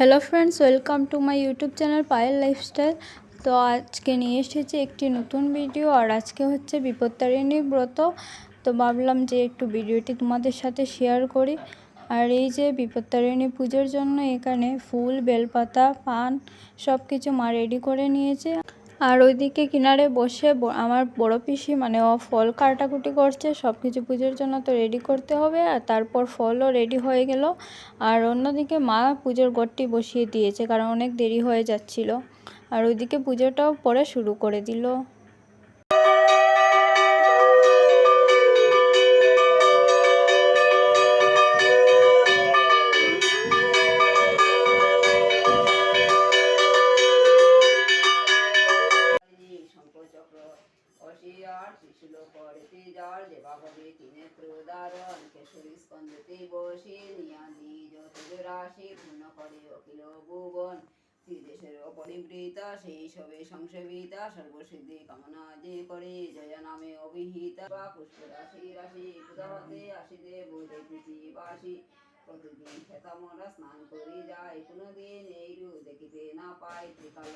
Hello friends, welcome to my YouTube channel Payel lifestyle. তো আজকে নিয়ে এসেছি একটি নতুন ভিডিও আর আজকে হচ্ছে বিপত্তারিণী ব্রত। তো ভাবলাম যে একটু ভিডিওটি তোমাদের সাথে শেয়ার করি। আর এই যে বিপত্তারিণী পুজোর জন্য এখানে ফুল, বেলপাতা, পান সব কিছু মা রেডি করে নিয়েছে। আর ওইদিকে কিনারে বসে আমার বড় পিসি মানে ও ফল কাটাকুটি করছে সব কিছু পুজোর জন্য তো রেডি করতে হবে, আর তারপর ফলও রেডি হয়ে গেল। আর অন্যদিকে মা পুজোর গড়টি বসিয়ে দিয়েছে, কারণ অনেক দেরি হয়ে যাচ্ছিল। আর ওইদিকে পুজোটাও পরে শুরু করে দিল। অশিয়ার ত্রিশূল পরেতে জল দেবাভবে তিনেত্র উদারণ কেশরী স্কন্দতে বসে নিয়াদি জ্যোতির রাশি পূর্ণ করে অখিল ভুবন। ত্রিদেশের অপরিবৃতা, সেই সবে সংসেবিতা সর্বসিদ্ধি কামনা যে করে, জয় নামে অভিহিতা। বা পুষ্প রাশি রাশি কুদাহতে আসিতে বোধে পৃথিবীবাসী প্রতিদিন খেতামরা স্নান করি যায় কোনোদিন এইরূপ দেখিতে না পাই ত্রিকাল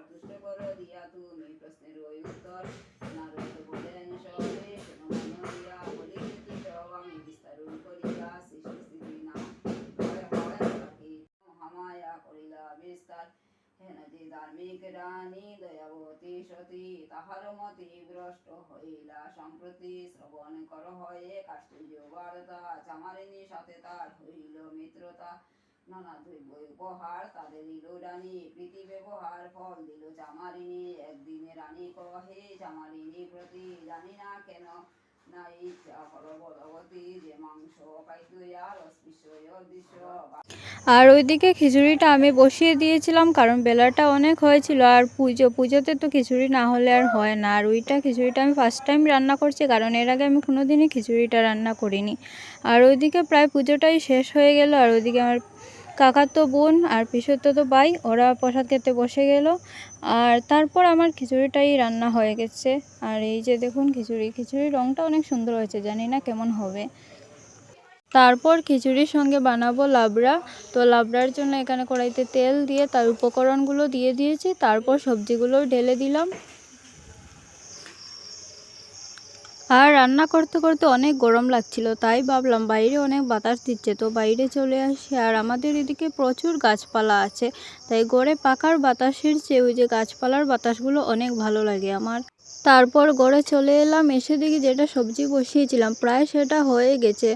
শিব তুষ্ট কর দিয়া তুমি প্রশ্নের ওই উত্তর নারদ বলেন সবে শোনো বলি কি সব আমি বিস্তারণ করিয়া সৃষ্টি স্থিতি না হয় হয় মহামায়া করিলা বিস্তার হেন যে ধার্মিক রানী দয়াবতী সতী তাহার মতি ভ্রষ্ট হইলা সম্প্রতি শ্রবণ কর হয়ে কাষ্টুর্য বার্তা চামারিনী সাথে তার হইল মিত্রতা নানা দ্রব্য উপহার তাদের দিল ফল দিল। একদিনে রানী কহে প্রতি জানি না কেন না ইচ্ছা বলবতী, যে মাংস পাইতো আর অস্পৃশ্য অদৃশ্য আর ওইদিকে খিচুড়িটা আমি বসিয়ে দিয়েছিলাম, কারণ বেলাটা অনেক হয়েছিল, আর পুজো, পুজোতে তো খিচুড়ি না হলে আর হয় না। আর ওইটা খিচুড়িটা আমি ফার্স্ট টাইম রান্না করছি, কারণ এর আগে আমি কোনো দিনই খিচুড়িটা রান্না করিনি। আর ওইদিকে প্রায় পুজোটাই শেষ হয়ে গেল, আর ওইদিকে আমার কাকাতো বোন আর পিসতো তো ভাই, ওরা প্রসাদ খেতে বসে গেল। আর তারপর আমার খিচুড়িটাই রান্না হয়ে গেছে। আর এই যে দেখুন খিচুড়ি, খিচুড়ির রঙটা অনেক সুন্দর হয়েছে, জানি না কেমন হবে। তারপর খিচুড়ির সঙ্গে বানাবো লাবড়া। তো লাবড়ার জন্য এখানে কড়াইতে তেল দিয়ে তার উপকরণগুলো দিয়ে দিয়েছি। তারপর সবজিগুলো ঢেলে দিলাম। আর রান্না করতে করতে অনেক গরম লাগছিল, তাই ভাবলাম বাইরে অনেক বাতাস দিচ্ছে, তো বাইরে চলে আসি। আর আমাদের এদিকে প্রচুর গাছপালা আছে, তাই গড়ে পাকার বাতাসের চেয়ে ওই যে গাছপালার বাতাসগুলো অনেক ভালো লাগে আমার। তারপর গড়ে চলে এলাম, এসে দেখি যেটা সবজি বসিয়েছিলাম, প্রায় সেটা হয়ে গেছে।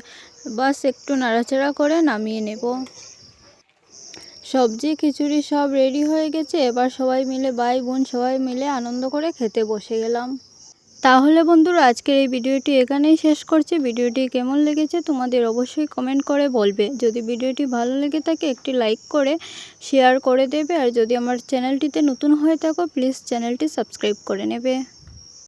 বাস একটু নাড়াচাড়া করে নামিয়ে নেব। সবজি, খিচুড়ি সব রেডি হয়ে গেছে, এবার সবাই মিলে, ভাই বোন সবাই মিলে আনন্দ করে খেতে বসে গেলাম। তাহলে বন্ধুরা, আজকের এই ভিডিওটি এখানেই শেষ করছি। ভিডিওটি কেমন লেগেছে তোমাদের অবশ্যই কমেন্ট করে বলবে। যদি ভিডিওটি ভালো লেগে থাকে, একটি লাইক করে শেয়ার করে দেবে। আর যদি আমার চ্যানেলটিতে নতুন হয়ে থাকো প্লিজ চ্যানেলটি সাবস্ক্রাইব করে নেবে।